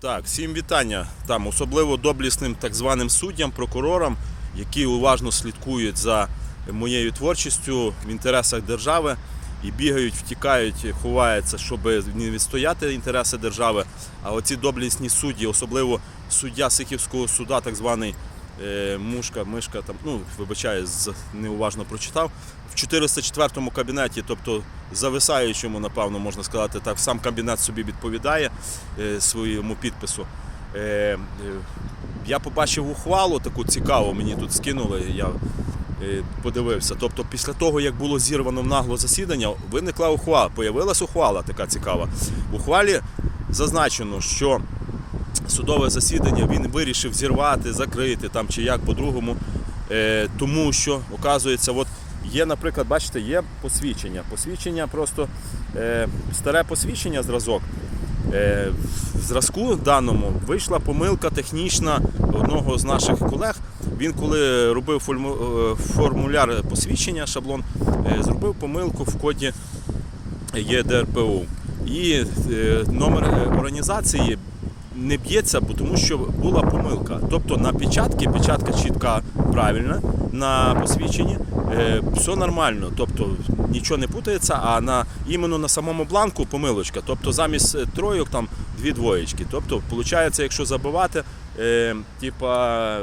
Так, всім вітання. Там особливо доблісним так званим суддям, прокурорам, які уважно слідкують за моєю творчістю в інтересах держави і бігають, втікають, ховаються, щоб не відстояти інтереси держави. А оці доблісні судді, особливо суддя Сихівського суда, так званий Мушка, Мишка, там, ну, вибачаю, неуважно прочитав. В 404 кабінеті, тобто зависаючому, напевно, можна сказати, так, сам кабінет собі відповідає е, своєму підпису. Е, е, я побачив ухвалу таку цікаву, мені тут скинули, я е, подивився. Тобто, після того, як було зірвано в нагло засідання, виникла ухвала, появилась ухвала така цікава. В ухвалі зазначено, що судове засідання він вирішив зірвати, закрити там чи як по-другому. Е, тому що, оказується, от є, наприклад, бачите, є посвідчення. Посвідчення просто е, старе посвідчення зразок. Е, в зразку даному вийшла помилка технічна одного з наших колег. Він, коли робив е, формуляр посвідчення, шаблон, е, зробив помилку в коді ЄДРПУ. І е, номер організації не б'ється, тому що була помилка. Тобто на печатці, печатка чітка правильна, на посвідченні е, все нормально, тобто нічого не путається, а на іменно на самому бланку помилочка. Тобто замість е, тройок там дві двоєчки. Тобто, виходить, якщо забивати, е, типа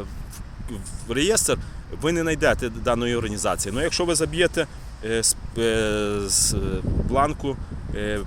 в, реєстр, ви не знайдете даної організації. Ну, якщо ви заб'єте е, з, е, з е, бланку е,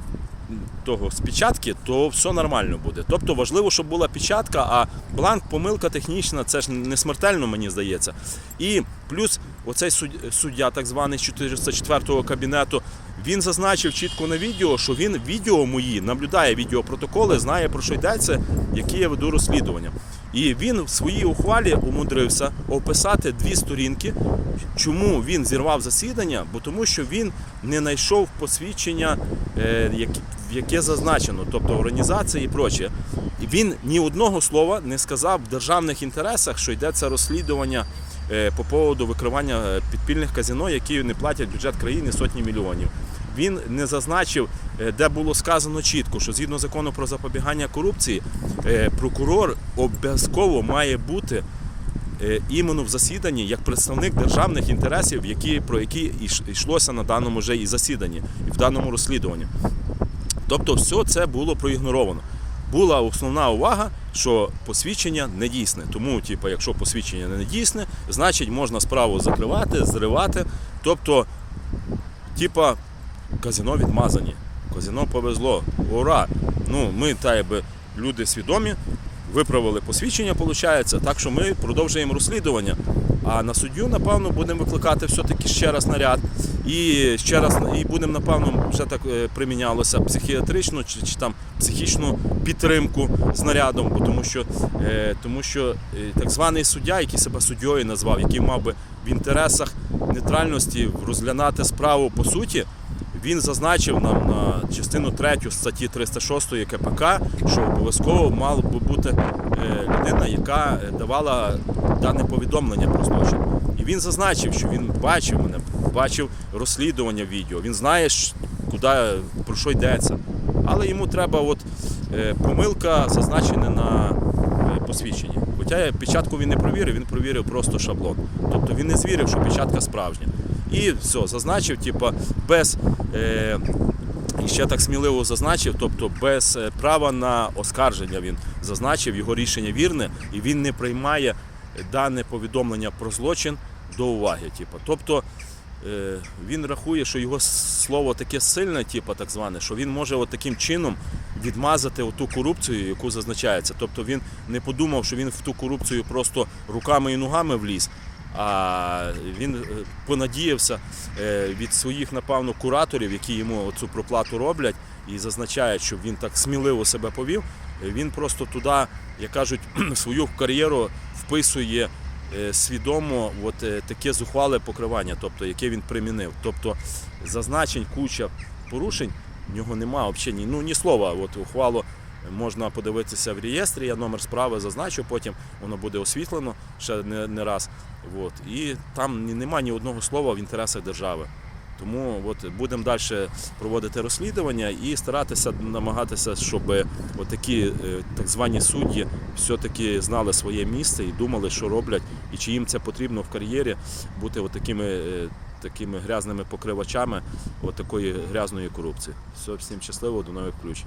того з печатки, то все нормально буде. Тобто важливо, щоб була печатка, а бланк, помилка технічна, це ж не смертельно, мені здається. І плюс оцей суд- суддя, так званий з 404 кабінету, він зазначив чітко на відео, що він відео мої наблюдає відеопротоколи, знає про що йдеться, які я веду розслідування. І він в своїй ухвалі умудрився описати дві сторінки, чому він зірвав засідання, бо тому що він не знайшов посвідчення, е, яке зазначено, тобто організації і проче. Він ні одного слова не сказав в державних інтересах, що йдеться розслідування по поводу викривання е, підпільних казино, які не платять бюджет країни сотні мільйонів. Він не зазначив, е, де було сказано чітко, що згідно закону про запобігання корупції, е, прокурор обов'язково має бути е, іменно в засіданні як представник державних інтересів, які, про які йшлося на даному вже і засіданні, і в даному розслідуванні. Тобто, все це було проігноровано. Була основна увага, що посвідчення не дійсне. Тому, типу, якщо посвідчення не дійсне, значить можна справу закривати, зривати. Тобто, типа, казино відмазані. Казино повезло. Ура! Ну, ми та якби люди свідомі, виправили посвідчення, виходить, так що ми продовжуємо розслідування. А на суддю, напевно, будемо викликати все-таки ще раз наряд. І ще раз і будемо, напевно, вже так е, примінялося психіатричну чи, чи там психічну підтримку з нарядом, бо тому що, е, тому що е, так званий суддя, який себе суддєю назвав, який мав би в інтересах нейтральності розглянати справу по суті, він зазначив нам на частину 3 статті 306 КПК, що обов'язково мала би бути е, людина, яка е, давала дане повідомлення про злочин. І він зазначив, що він бачив мене, бачив розслідування відео, він знає, куди, про що йдеться. Але йому треба от, е, помилка зазначена на посвідченні. Хоча печатку він не провірив, він провірив просто шаблон. Тобто він не звірив, що печатка справжня. І все, зазначив, типу, без. Е, і ще так сміливо зазначив, тобто без е, права на оскарження він зазначив, його рішення вірне, і він не приймає дане повідомлення про злочин до уваги. Типу. Тобто е, він рахує, що його слово таке сильне, типу, так зване, що він може от таким чином відмазати оту корупцію, яку зазначається. Тобто він не подумав, що він в ту корупцію просто руками і ногами вліз. А він е, понадіявся е, від своїх, напевно, кураторів, які йому цю проплату роблять, і зазначають, що він так сміливо себе повів. Він просто туди, як кажуть, свою кар'єру вписує е, свідомо от, таке зухвале покривання, тобто яке він примінив. Тобто зазначень куча порушень в нього немає взагалі ні, ну, ні слова. От ухвалу можна подивитися в реєстрі, я номер справи зазначу, потім воно буде освітлено ще не, не раз. От. І там ні- нема ні одного слова в інтересах держави. Тому от будемо далі проводити розслідування і старатися намагатися, щоб такі так звані судді все-таки знали своє місце і думали, що роблять, і чи їм це потрібно в кар'єрі бути от такими, е, такими грязними покривачами от такої грязної корупції. Все, всім щасливо, до нових включень.